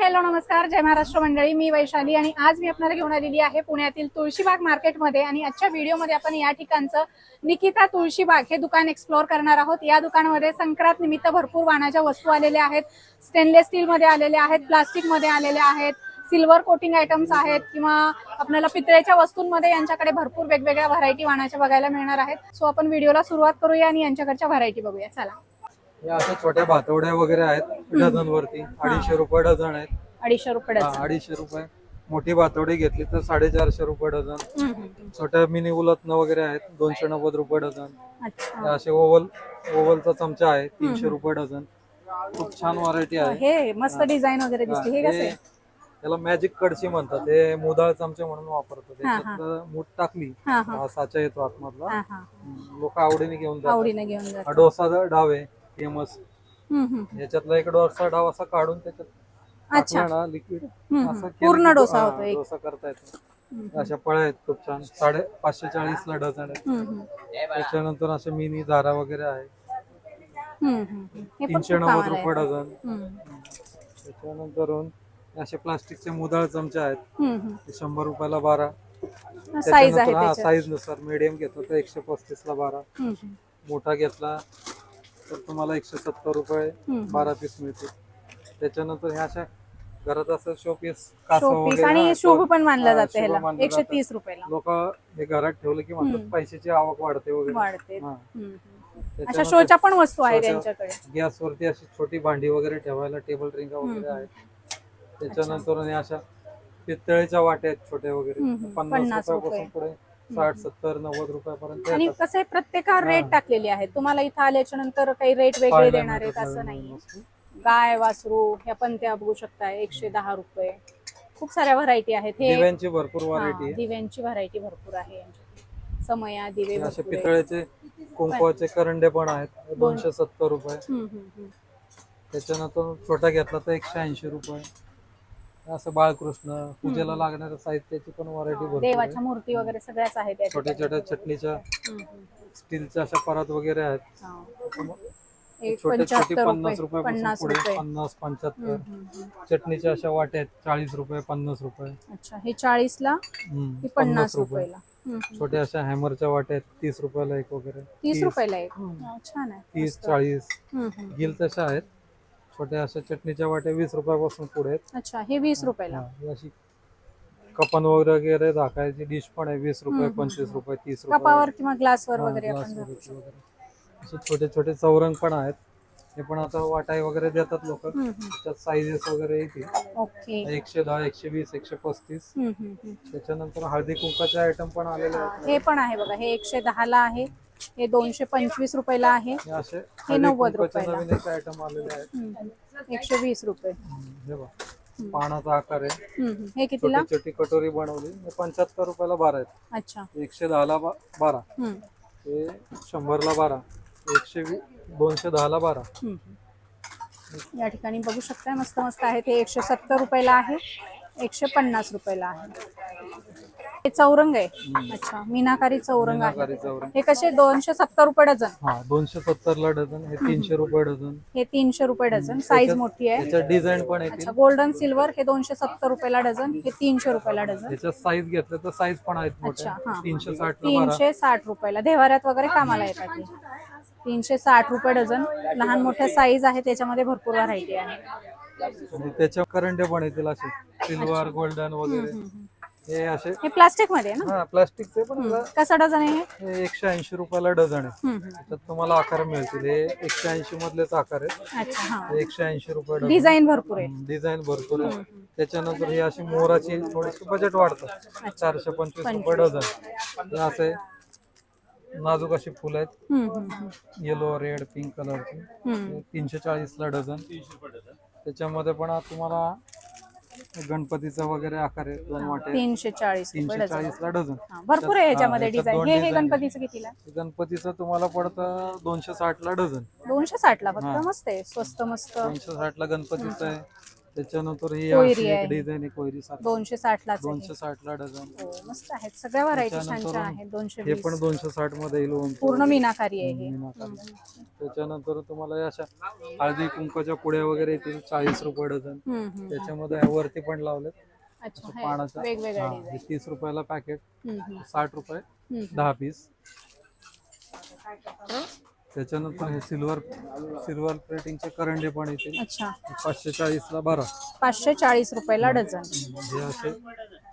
Hello नमस्कार. जय महाराष्ट्र मंडळी. मी वैशाली आणि आज मी आपल्याला घेऊन आलेली आहे पुण्यातील तुळशीबाग मार्केटमध्ये आणि आजच्या व्हिडिओमध्ये आपण या ठिकाणचं निकिता तुळशीबाग हे दुकान एक्सप्लोअर करणार आहोत. या दुकानामध्ये संक्रांत निमित्त भरपूर वाणाच्या वस्तू आलेल्या आहेत. स्टेनलेस स्टीलमध्ये आलेल्या आहेत प्लास्टिकमध्ये आलेल्या आहेत सिल्वर कोटिंग आयटम्स आहेत किंवा आपल्याला पितळेच्या वस्तूंमध्ये यांच्याकडे भरपूर वेगवेगळ्या व्हरायटी वाणाच्या बघायला मिळणार आहेत. सो आपण व्हिडिओला सुरुवात करूया आणि यांच्याकडच्या व्हरायटी बघूया. चला. या अशा छोट्या भातवड्या वगैरे आहेत डझन वरती अडीचशे रुपये डझन आहेत. अडीचशे रुपये हा. अडीचशे रुपये. मोठी भातवडी घेतली तर साडेचारशे रुपये डझन. छोट्या मिनी उलतनं वगैरे आहेत दोनशे नव्वद रुपये डझन. अच्छा. असे ओव्हल ओव्हलचा चमचा आहे तीनशे रुपये डझन. खूप छान व्हरायटी आहे. हे मस्त डिझाईन वगैरे दिसते. हे कसं हे- आहे? याला मॅजिक कडची म्हणतात. हे मुदाळ चमचे म्हणून वापरतात. हा, हा. त्याच्यात मूठ टाकली हा हा. हा साचा येतो आतमधला. हा हा. लोक आवडीने घेऊन जातात. आवडीने घेऊन जात हा डोसा डाव. फेमस हम्म, हम्म. याच्यातला एक डोसा डाव असा काढून त्याच्यात अच्छा टाकला ना लिक्विड हम्म, असं हम्म. केलं पूर्ण की डोसा हा, होतो एक डोसा करता येतो अशा पळ्या आहेत खूप छान साडे पाचशे चाळीस ला डझन आहे हम्म, हम्म. त्याच्यानंतर असे मिनी झारा वगैरे आहे हम्म, हम्म. हे पण तीनशे खूप नव्वद कामाला रुपये येतं. डझन हम्म, त्याच्यानंतर असे प्लास्टिकचे मुदाळ चमचे आहेत हम्म, हम्म. ते शंभर रुपयाला बारा साईज आहे त्याच्यानंतर हा त्याच्यात साईजनुसार मिडियम घेतला तर एकशे पस्तीस ला बारा हम्म, हम्म. मोठा घेतला तर तुम्हाला एकशे सत्तर रुपये. बारा पीस मिळतील त्याच्यानंतर ह्या अशा घरात असं शोपीस शोपीस आणि शुभ पण मानलं जातं शुभ ह्याला मानलं एकशे. तीस रुपयाला लोक हे घरात ठेवले की म्हणतात पैशाची आवक वाढते वगैरे वाढते हा. हम्म, हम्म. अशा त्याच्यानंतर शोच्या पण वस्तू आहेत शोच्या- त्यांच्याकडे गॅसवरती अशी छोटी भांडी वगैरे ठेवायला टेबल रिंगा वगैरे आहेत त्याच्यानंतर आणि अशा पितळेच्या वाट्या आहेत छोट्या वगैरे हम्म. पन्नास रुपयापासून रुपये. पुढे साठ सत्तर नव्वद रुपयापर्यंत आणि येतात. कसं आहे प्रत्येकावर रेट टाकलेले आहेत तुम्हाला इथं आल्याच्यानंतर काही रेट वेगळे देणार आहेत मिळतात असं नवीन नाही वस्तू. गाय वासरू ह्या पण त्या बघू शकताय एकशे दहा रुपये खूप साऱ्या व्हरायटी आहेत हे दिव्यांची भरपूर हा, व्हरायटी आहे दिव्यांची व्हरायटी भरपूर आहे यांच्याकडे. समया दिवे असे भरपूर आहेत. पितळेचे कुंकवाचे करंडे पण आहेत दोनशे सत्तर रुपये हम्म, हम्म, हम्म. त्याच्यानंतर छोटा घेतला तर एकशे ऐंशी रुपये असं बाळकृष्ण पूजेला लागणाऱ्या साहित्याची पण व्हरायटी भरपूर देवाच्या मूर्ती वगैरे सगळ्याच आहेत या छोट्या ठिकाणी. छोट्या चटणीच्या हम्म, हम्म. स्टीलच्या अशा परत वगैरे आहेत. हा. छोटे एक छोटे पंच्याहत्तर पन्नास रुपये रुपयापासून पन्नास पुढे रुपये. पन्नास पंच्याहत्तर. हम्म, हम्म, हम्म. चटणीच्या अशा वाट्या आहेत चाळीस रुपये पन्नास रुपये. अच्छा हे चाळीस ला हम्म, ही पन्नास रुपयाला? हम्म, हम्म. छोट्या अशा हॅमरच्या वाट्या आहेत तीस रुपयाला एक वगैरे. तीस रुपयाला एक? हा, छान आहे. तीस चाळीस. हम्म, हम्म. गिल तशा आहेत. छोट्या अशा चटणीच्या वाट्या वीस रुपयापासून पुढे आहेत. अच्छा हे वीस रुपयाला. हा, अशी कपन वगैरे राखायची डिश पण आहे वीस रुपये पंचवीस रुपये तीस रुपये किंवा ग्लासवर हा, वगैरे glass आपण वरती घालू शकतो. वगैरे. असे छोटे छोटे चौरंग पण आहेत. हे पण आता वाटाई वगैरे देतात लोक. हम्म, हम्म. त्याच्यात साईजेस वगैरे येतील. ओके. एकशे दहा एकशे वीस एकशे पस्तीस. हम्म, हम्म, हम्म. त्याच्यानंतर हळदी कुंकाचे आयटम पण आलेले आहेत. हे पण आहे बघा हे एकशे दहा ला आहे. हे दोनशे पंचवीस रुपयाला आहे. हे नव्वद रुपयाला. आयटम आलेले आहेत. एकशे वीस रुपये. हे पानाचा आकार आहे. हे कितीला? छोटी कटोरी बनवली. पंच्याहत्तर रुपयाला बारा आहेत. अच्छा. एकशे दहाला बारा. हे शंभरला बारा. एकशे दोनशे दहाला बारा. या ठिकाणी बघू शकताय मस्त मस्त आहे. ते एकशे सत्तर रुपयाला आहे. एकशे पन्नास रुपयाला आहे. हे चौरंग आहे. अच्छा मीनाकारी चौरंग आहे. हे कसे? दोनशे सत्तर रुपये डझन. हा दोनशे सत्तर ला डझन हे तीनशे रुपये डझन. हे तीनशे रुपये डझन. साईज मोठी आहे. डिझाईन पण अच्छा येतील गोल्डन सिल्वर हे दोनशे सत्तर रुपयाला डझन हे तीनशे रुपयाला डझन. याच्यात साईज घेतलं तर साईज पण आहेत अच्छा. तीनशे साठ ला बारा. तीनशे साठ रुपयाला. देवाऱ्यात वगैरे कामाला येतात हे. तीनशे साठ रुपये डझन. लहान मोठ्या साईज आहे त्याच्यामध्ये भरपूर व्हरायटी आहे. आणि त्याच्या करंडे पण येतील असे. सिल्वर गोल्डन वगैरे. हे असे हे प्लास्टिकमध्ये आहे ना? हा प्लास्टिकचे पण कसा डझन आहे हे? हे एकशे ऐंशी रुपयाला डझन आहे. हम्म, हम्म. तुम्हाला आकार मिळतील. हे एकशे ऐंशी मधलेच आकार आहेत. अच्छा हा. हे एकशे ऐंशी रुपये डझन. डिझाईन भरपूर आहे. डिझाईन भरपूर आहे. त्याच्यानंतर ही अशी मोराची थोडीशी बजेट वाढतं चारशे पंचवीस रुपये डझन. हे असे नाजूक अशी फुलं आहेत. हम्म, हम्म, हम्म. येलो रेड पिंक कलरची हम्म. तीनशे चाळीस ला डझन. त्याच्यामध्ये पण तुम्हाला गणपतीचा वगैरे आकार आहे दोन वाटे. तीनशे चाळीस तीनशे चाळीस ला डझन हा, भरपूर आहे ह्याच्यामध्ये याच्यात डिझाईन दोन हे हे design. गणपतीचं कितीला? गणपतीचं तुम्हाला पडतं दोनशे साठ ला डझन. दोनशे साठ ला हा. फक्त मस्त आहे स्वस्त मस्त. दोनशे साठ ला गणपतीचं आहे. त्याच्यानंतर ही कोयरी अशी आहे. एक डिझाईन आहे कोयरी सारखी दोनशे साठ लाच आहे. दोनशे साठ ला डझन हो मस्त आहेत सगळ्या व्हरायटी छान त्याच्यानंतर छान आहेत दोनशे हे वीस पण दोनशे साठमध्ये येईल. पूर्ण मीनाकारी आहे हे मीनाकारी. हम्म. त्याच्यानंतर तुम्हाला या अशा हळदी कुंकाच्या पुड्या वगैरे येतील चाळीस रुपये डझन हम्म, हम्म. त्याच्यामध्ये वरती पण लावलेत अच्छा हे वेगवेगळ्या हा, डिझाईन हे तीस रुपयाला पॅकेट हम्म, हम्म, साठ रुपये हम्म. दहा पीस त्याच्यानंतर हे सिल्वर सिल्वर प्लेटिंगचे करंडे पण येतील. अच्छा. पाचशे चाळीस ला बारा. पाचशे चाळीस रुपयाला डझन. हे असे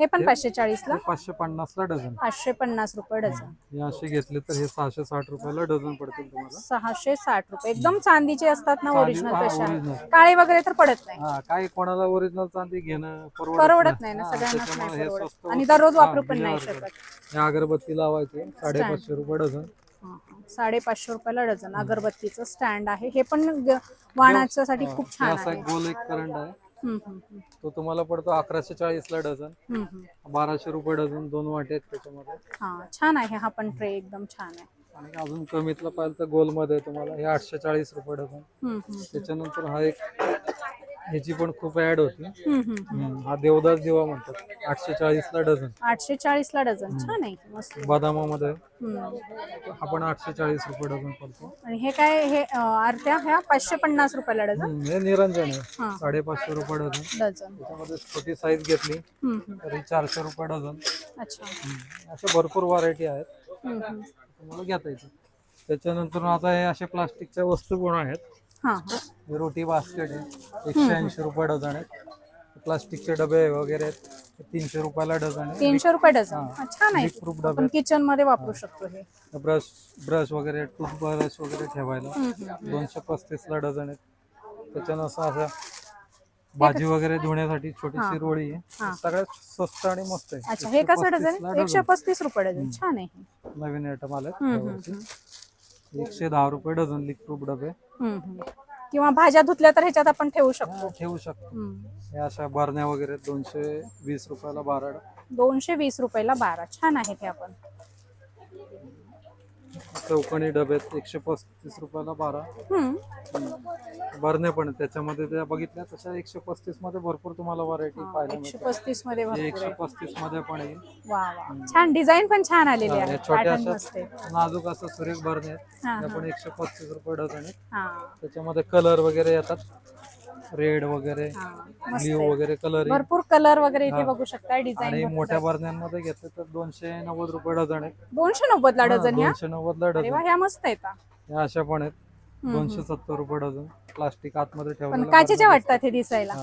हे पण पाचशे चाळीस ला पाचशे पन्नास ला डझन. पाचशे पन्नास रुपये डझन. हे असे घेतले तर हे सहाशे साठ रुपयाला डझन पडतील तुम्हाला. सहाशे साठ रुपये. एकदम चांदीचे असतात ना चांदी- ओरिजिनल हा, original. काळे वगैरे तर पडत नाही. हा काही कोणाला ओरिजिनल चांदी घेणं परवडत नाही ना हा, सगळ्यांनाच त्याच्यामुळे नाही हे परवडत. स्वस्त आणि दररोज हा, वापरू पण नाही शकत. हे अगरबत्ती लावायचे साडेपाचशे रुपये डझन. साडेपाचशे रुपयाला डझन अगरबत्तीचं स्टँड आहे. हे पण ग- वाणाच्यासाठी खूप छान असा आहे. एक गोल एक करंट आहे. हम्म, हम्म, हम्म. तो तुम्हाला पडतो अकराशे चाळीस ला डझन. हम्म, हम्म. बाराशे रुपये डझन दोन वाटे आहेत त्याच्यामध्ये. हा छान आहे. हा पण ट्रे एकदम छान आहे. आणि अजून कमीतला पाहिजे तर गोलमध्ये तुम्हाला हे आठशे चाळीस रुपये डझन. हम्म, हम्म. त्याच्यानंतर हा एक ह्याची पण खूप ऍड होती. हम्म, हम्म. हम्म, हा देवदास दिवा म्हणतात. आठशे चाळीस ला डझन. आठशे चाळीस ला डझन छान आहे. मस्त. बदामामध्ये. हम्म. हा पण आठशे चाळीस रुपये डझन पडतो आणि हे काय हे अं, आरत्या ह्या पाचशे पन्नास रुपयाला डझन? हम्म, हे निरंजन हा. आहे साडेपाचशे रुपये डझन. डझन. त्याच्यामध्ये छोटी साईज घेतली. हम्म, हम्म. तरी चारशे रुपये डझन. अच्छा. हम्म, अशा भरपूर व्हरायटी आहेत. हम्म, हम्म. तुम्हाला घेता येते त्याच्यानंतर आता हे अशा प्लास्टिकच्या वस्तू पण आहेत. हा हा. हे रोटी बास्केट आहे. एकशे ऐंशी रुपये डझन आहेत. प्लास्टिकचे डबे वगैरे आहेत. तीनशे रुपयाला डझन आहे. तीनशे रुपये डझन. छान आहे. लीक प्रूफ आपण डबे किचनमध्ये वापरू शकतो हे. ब्रश ब्रश वगैरे टूथब्रश वगैरे ठेवायला. दोनशे पस्तीस ला डझन आहेत. त्याच्यानं असं असं भाजी वगैरे धुण्यासाठी छोटीशी रोळी हा. आहे सगळ्यात स्वस्त आणि मस्त आहे. अच्छा हे कसं 135 डझन ला आहे? एकशे. पस्तीस रुपये डझन. छान आहे हे. नवीन आयटम आले हम्म, हम्म, हम्म. एकशे दहा रुपये डझन लिक प्रूफ डबे. हम्म, हम्म. किंवा भाज्या धुतल्या तर ह्याच्यात आपण ठेवू शकतो. ठेवू शकतो. हम्म. हे अशा भरण्या वगैरे दोनशे वीस रुपयाला बारा. दोनशे वीस रुपयाला बारा. छान आहेत हे आपण. चौकणी डब्यात एकशे पस्तीस रुपयाला बारा. हम्म. भरणे पण. त्याच्यामध्ये त्या बघितल्या तशा एकशे पस्तीसमध्ये भरपूर तुम्हाला व्हरायटी पाहायला एकशे मिळते पस्तीसमध्ये भरपूर एकशे आहे. पस्तीसमध्ये पण येईल वा वा. छान डिझाईन पण छान आलेली हा, आहे छोट्या पॅटर्न मस्त आहे. अशा नाजूक असं सुरेख भरणे आहेत. हा, त्या हा. पण एकशे पस्तीस रुपये डझन आहेत. हा. त्याच्यामध्ये कलर वगैरे येतात. रेड वगैरे हा मस्त ब्ल्यू आहे. वगैरे कलर भरपूर कलर वगैरे इथे. बघू शकता आणि डिझाईन मोठ्या बरण्यांमध्ये घेतले तर दोनशे नव्वद रुपये डझन आहेत. दोनशे नव्वद ला डझन ह्या दोनशे नव्वद ला अरे वा डझन ह्या मस्त आहेत हा. या अशा पण आहेत. हम्म, दोनशे सत्तर रुपये डझन. प्लास्टिक आतमध्ये पण ठेवलेलं काचेच्या वाटतात हे दिसायला.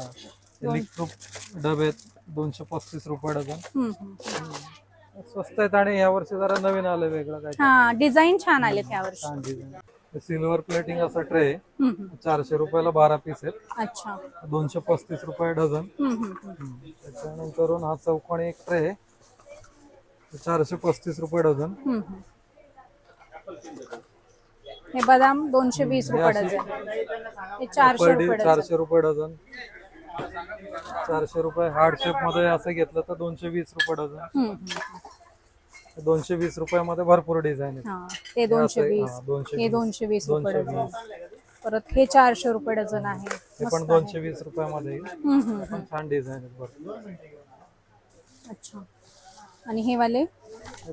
प्रूफ डबे आहेत. दोनशे पस्तीस रुपये डझन. हम्म, हम्म. स्वस्त आहेत आणि या वर्षी जरा नवीन आलं वेगळं काय हा डिझाईन छान आले त्या वर्षी. छान सिल्वर प्लेटिंग असा ट्रे. चारशे रुपयाला बारा पीस आहेत. अच्छा. दोनशे पस्तीस रुपये डझन. त्याच्यानंतर हा चौकोनी एक ट्रे चारशे पस्तीस रुपये डझन. हे बदाम दोनशे वीस रुपये डझन. हे चारशे रुपये डझन. चारशे रुपये डझन. चारशे रुपये हार्ड शेपमध्ये असं घेतलं तर दोनशे वीस रुपये डझन. हम्म, हम्म. दोनशे वीस रुपयामध्ये भरपूर डिझाईन आहेत. हा ते दोनशे आहे, वीस हा, दोनशे वीस. रुपये डझन. परत हे चारशे रुपये डझन आहे. हे मस्त पण आहे. दोनशे वीस रुपयामध्ये छान डिझाईन आहेत भरपूर अच्छा. आणि हे वाले?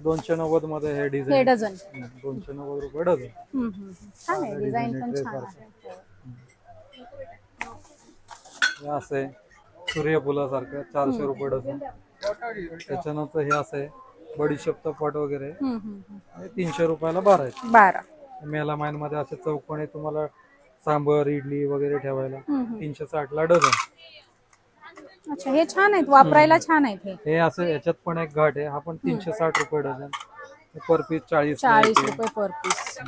दोनशे नव्वदमध्ये हे हे डिझाईन डझन. दोनशे नव्वद रुपये डझन. छान आहे डिझाईन पण छान आहे. आहे हे असं आहे सूर्यफुलासारखं चारशे रुपये डझन. त्याच्यानंतर हे असं आहे बडीशेपचा पट वगैरे. हम्म, हम्म, हम्म. तीनशे रुपयाला बारा आहेत. बारा. मेलामाइनमध्ये असे चौकोने तुम्हाला सांबर इडली वगैरे ठेवायला हम्म, हम्म. तीनशे साठ ला डझन. अच्छा हे छान आहेत वापरायला छान आहेत हे. हे असं याच्यात पण एक घाट आहे हा पण तीनशे साठ रुपये डझन. पर पीस चाळीस चाळीस आहे. रुपये पर पीस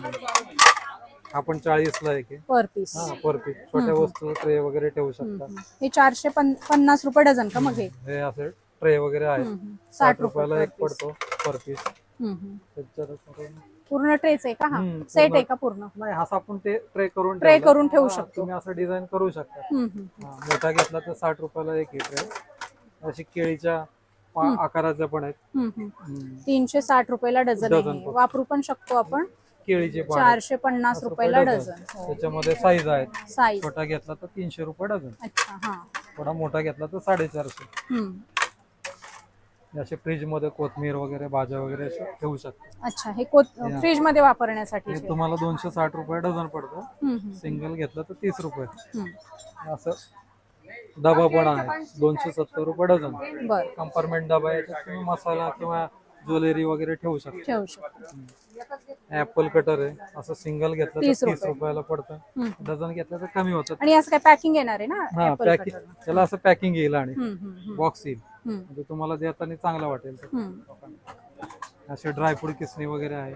हा पण चाळीस ला आहे. पर पीस हा पर पीस छोट्या वस्तू ट्रे वगैरे ठेवू शकता. हे चारशे पन- पन्नास रुपये डझन का मग हे? हे असे ट्रे वगैरे हम्म. साठ साठ रुपये रुपयाला एक. पडतो पर पीस पूर्ण ट्रेच आहे का? हा. सेट. आहे का पूर्ण? नाही असं आपण ते ट्रे करून ठेवलं. करून ठेवू शकतो. तुम्ही असं डिझाईन करू शकता. मोठा घेतला तर साठ रुपयाला एक आहे ट्रे. अशी केळीच्या आकाराच्या पण आहेत. तीनशे साठ रुपयाला डझन आहे. वापरू पण शकतो आपण. केळीचे. चारशे पन्नास रुपयाला डझन. त्याच्यामध्ये साईज आहेत. साईज छोटा घेतला तर तीनशे रुपये डझन. थोडा मोठा घेतला तर साडेचारशे. असे फ्रीजमध्ये कोथमीर वगैरे भाज्या वगैरे असे ठेवू शकतो. अच्छा हे. फ्रीजमध्ये वापरण्यासाठी हे तुम्हाला दोनशे साठ रुपये डझन पडतं. सिंगल घेतलं तर तीस रुपये. असं डबा पण आहे. दोनशे सत्तर रुपये डझन. बर. कंपार्टमेंट डबा आहे त्यात तुम्ही मसाला किंवा ज्वेलरी वगैरे ठेवू शकता. ठेवू शकतो. ऍपल कटर आहे. असं सिंगल घेतलं तर 30 तीस रुपये. रुपयाला पडतं. हम्म. डझन घेतलं तर कमी होतं. आणि असं काय पॅकिंग येणार आहे ना हा Apple पॅकिंग? त्याला असं पॅकिंग येईल आणि हम्म, हम्म, हम्म, बॉक्स येईल. म्हणजे तुम्हाला देताना चांगलं वाटेल असे ड्रायफ्रूट किसणी वगैरे आहे.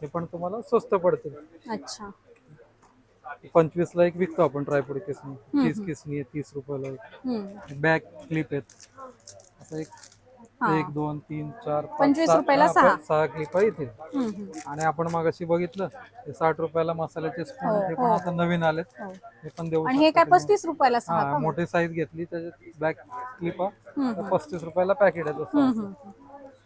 हे पण तुम्हाला स्वस्त पडतील. अच्छा. पंचवीस ला एक विकतो आपण ड्रायफ्रूट किसणी तीस किसणी आहे तीस रुपयाला. बॅग क्लिप आहेत. असं एक हा. एक दोन तीन चार पाच, 25 सहा- रुपयाला हा, सहा. सहा क्लिप येतील हम्म, हम्म. आणि आपण मगाशी बघितलं ते साठ रुपयाला मसाल्याचे स्पून हो, पण हो. आता नवीन आलेत हो. हे पण देऊ आणि हे शकता काय तुम्ही. पस्तीस रुपयाला सहा हा का? मोठी साईज घेतली त्याच्यात बॅग क्लिप हम्म, पस्तीस रुपयाला पॅकेट आहे तसं. हम्म, हम्म.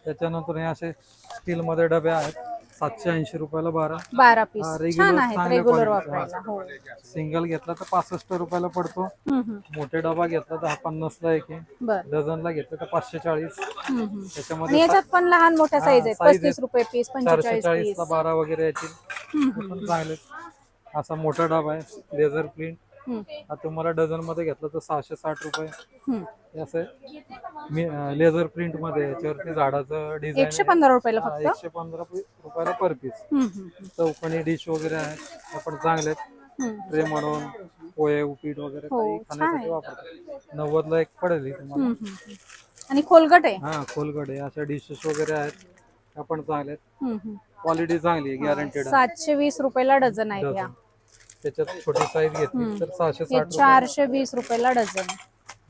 त्याच्यानंतर हे असे स्टील मध्ये डबे आहेत सातशे ऐंशी रुपयाला बारा. बारा पीस हा, regular छान आहेत चांगल्या रेग्युलर quality चे. वापरायला. हो. सिंगल घेतला तर पासष्ट रुपयाला पडतो. हम्म, हम्म. मोठे डबा घेतला तर हा पन्नासला एक आहे. बर. डझनला घेतला तर पाचशे चाळीस. हम्म, हम्म. आणि त्याच्यामध्ये याच्यात पण लहान मोठ्या हा, साईज आहेत. size पस्तीस. रुपये पीस चारशे पंचेचाळीस चाळीस पीस ला बारा वगैरे येतील ते पण चांगले असा मोठा डबा आहे. लेझर प्रिंट हा तुम्हाला डझनमध्ये घेतला तर सहाशे साठ रुपये. असं लेझर प्रिंटमध्ये याच्यावरती झाडाचं डिझाईन एकशे पंधरा रुपयाला फक्त? एकशे पंधरा रुपयाला पर पीस चौकणी डिश वगैरे आहेत त्या पण चांगले आहेत. म्हणून पोहे उपीट वगैरे हो, खाण्यासाठी आहे. वापरतात. नव्वद ला एक पडेल तुम्हाला. आणि खोलगट आहे? हा खोलगडे अशा डिशेस वगैरे आहेत त्या पण चांगल्या आहेत. क्वालिटी चांगली आहे गॅरंटेड सातशे वीस रुपयाला डझन आहे त्याच्यात छोटी साईज घेतली तर सहाशे हे साठ रुपये. चारशे वीस रुपयाला डझन.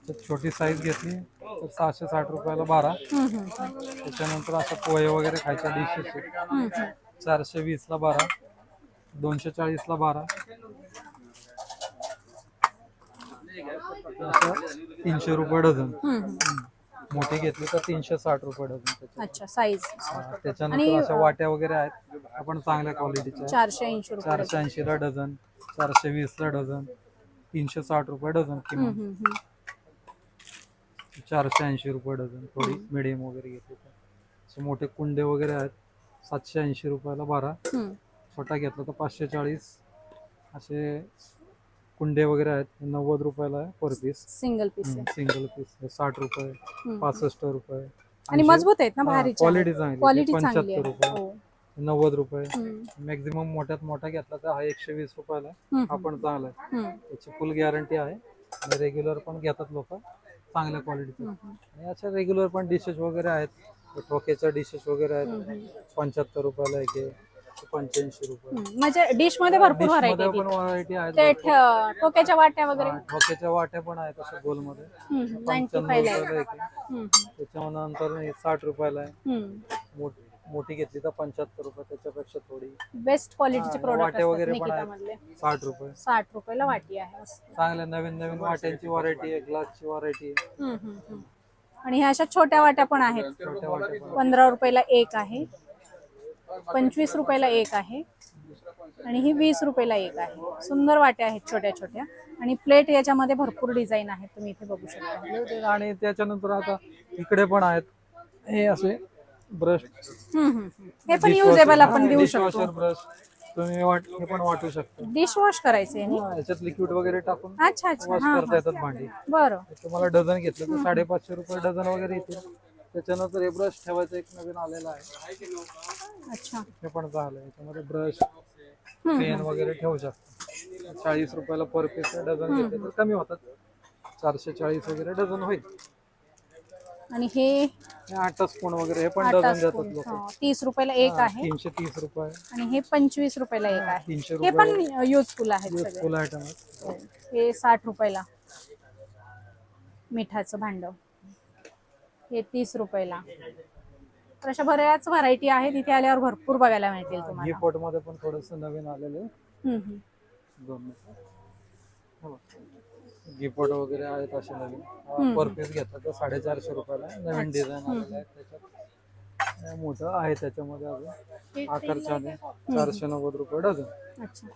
त्याच्यात छोटी साईज घेतली तर सहाशे साठ रुपयाला बारा. हम्म, हम्म, हम्म. त्याच्यानंतर असं पोहे वगैरे खायच्या डिशेस हम्म, हम्म. चारशे वीस ला बारा दोनशे चाळीस ला बारा. असं तीनशे रुपये डझन. हम्म, हम्म. मोठी घेतली तर तीनशे साठ रुपये डझन त्याच्यात. अच्छा साईज हा, त्याच्यानंतर अशा वाट्या वगैरे आहेत आपण चांगल्या क्वालिटीच्या चारशे ऐंशी रुपये चारशे ऐंशी ला डझन. चारशे वीस ला डझन तीनशे साठ रुपये डझन किंमत हम्म, हम्म. चारशे ऐंशी रुपये डझन थोडी मिडियम वगैरे घेतली तर असे मोठे कुंडे वगैरे आहेत. सातशे ऐंशी रुपयाला बारा. हम्म. छोटा घेतला तर पाचशे चाळीस. असे कुंडे वगैरे आहेत. नव्वद रुपयाला आहे पर पीस सिंगल पीस आहे. सिंगल पीस साठ रुपये हम्म. पासष्ट रुपये. आणि मजबूत आहेत ना क्वालिटी चांगली क्वालिटी चांगली पंच्याहत्तर आहे. रुपये. हो. नव्वद रुपये. मॅक्झिमम मोठ्यात मोठा घेतला तर हा एकशे वीस रुपयाला हा पण चांगला आहे. त्याची फुल गॅरंटी आहे. रेग्युलर पण घेतात लोक. चांगल्या क्वालिटीचे आणि अशा रेग्युलर पण डिशेस वगैरे आहेत. ठोक्याच्या डिशेस वगैरे आहेत. पंच्याहत्तर रुपयाला एक आहे. पंच्याऐंशी रुपये. म्हणजे डिशमध्ये भरपूर व्हरायटी मध्ये पण व्हरायटी आहेत ते भरपूर. ठ- टोक्याच्या वाट्या वगैरे. ठोक्याच्या वाट्या पण आहेत अशा गोलमध्ये. पंच्याण्णव रुपयाला एक त्याच्यानंतर साठ रुपयाला आहे. मोठी. मोठी घेतली तर पंच्याहत्तर रुपये त्याच्यापेक्षा थोडी. बेस्ट क्वालिटीचे हा, प्रोडक्ट वगैरे पण निकिता आहेत. मधले साठ रुपये. साठ रुपयाला वाटी आहे मस्त. चांगल्या नवीन नवीन वाट्यांची व्हरायटी आहे ग्लासची व्हरायटी आहे. हम्म, हम्म, हम्म. आणि ह्या अशा छोट्या वाट्या पण आहेत. छोट्या वाट्या पण पंधरा रुपयाला एक आहे. पंचवीस रुपयाला एक आहे. आणि ही वीस रुपयाला एक आहे. सुंदर वाट्या आहेत छोट्या छोट्या. आणि प्लेट याच्यामध्ये भरपूर डिझाईन आहेत तुम्ही इथे बघू शकता. आणि त्याच्यानंतर आता इकडे पण आहेत. हे असे ब्रश. हम्म, हम्म, हम्म. हे पण युजेबल आपण देऊ शकतो. ब्रश तुम्ही वाट हे पण वाटू शकता. डिश वॉश करायचे हा, याच्यात लिक्विड वगैरे टाकून अच्छा अच्छा. वॉश हा करता येतात भांडी. बरं. तुम्हाला डझन घेतलं तर साडेपाचशे रुपये डझन वगैरे येतील. त्याच्यानंतर हे ब्रश ठेवायचं एक नवीन आलेलं आहे. अच्छा. हे पण चांगलं आहे याच्यामध्ये ब्रश पेन वगैरे ठेवू शकता. चाळीस रुपयाला पर पीस डझन घेतले तर कमी होतात. चारशे चाळीस वगैरे डझन होईल. आणि हे हे आठ स्पून वगैरे हे पण आटा डझन देतात स्पून लोक. हा, तीस रुपयाला एक आहे. तीनशे तीस रुपये. आणि हे पंचवीस रुपयाला एक आहे. तीनशे हे पण रुपये. युजफुल सगळे. युजफुल आयटम हो. हे साठ रुपयाला. मिठाचं भांड. हे तीस रुपयाला. तर अशा बऱ्याच व्हरायटी आहेत. इथे आल्यावर भरपूर बघायला मिळतील ही तुम्हाला. फोटमध्ये पण थोडस नवीन आलेलं आहे. हम्म, हम्म. गिपोट वगैरे आहेत असे नवीन. पर पीस घेतलं तर साडेचारशे रुपयाला. नवीन डिझाईन आलेलं आहे त्याच्यात. हे मोठं आहे त्याच्यामध्ये अजून. आकार चारशे नव्वद रुपये डझन. अच्छा.